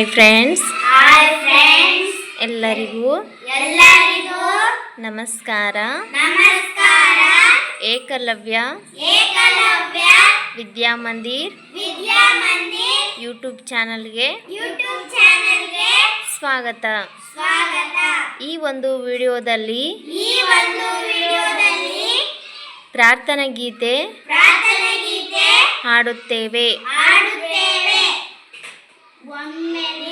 Hi friends hi friends ಎಲ್ಲರಿಗೂ ಎಲ್ಲರಿಗೂ ನಮಸ್ಕಾರ. ನಮಸ್ಕಾರ. ಏಕಲವ್ಯ ಏಕಲವ್ಯ ವಿದ್ಯಾ ಮಂದಿರ್ ವಿದ್ಯಾ ಮಂದಿರ್ ಯೂಟ್ಯೂಬ್ ಚಾನಲ್ಗೆ ಯೂಟ್ಯೂಬ್ ಚಾನೆಲ್ಗೆ ಸ್ವಾಗತ. ಸ್ವಾಗತ. ಈ ಒಂದು ವಿಡಿಯೋದಲ್ಲಿ ಈ ಒಂದು ವಿಡಿಯೋದಲ್ಲಿ ಪ್ರಾರ್ಥನಾ ಗೀತೆ ಪ್ರಾರ್ಥನಾ ಗೀತೆ ಹಾಡುತ್ತೇವೆ. ಹಾಡುತ್ತೇವೆ. ഒന്നര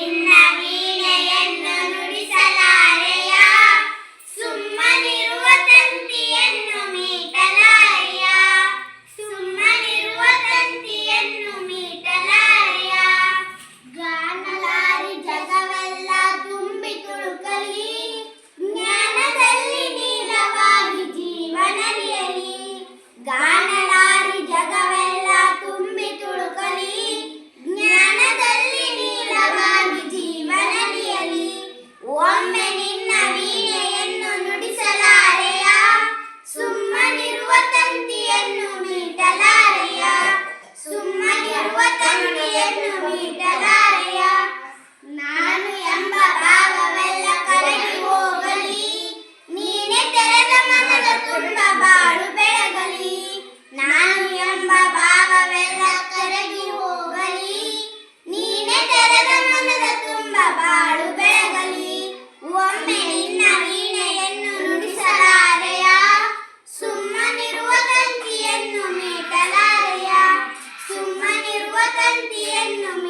tan tierno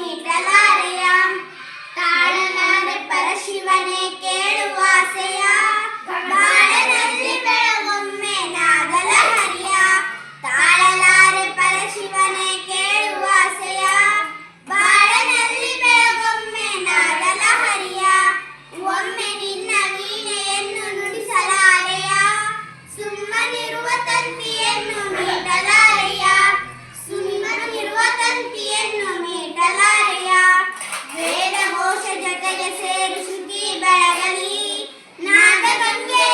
ಜೊತೆಗೆ ಸೇರಿಸುತ್ತಿ ಬೆಳಗಲಿ ನಾದಗಂಗೆ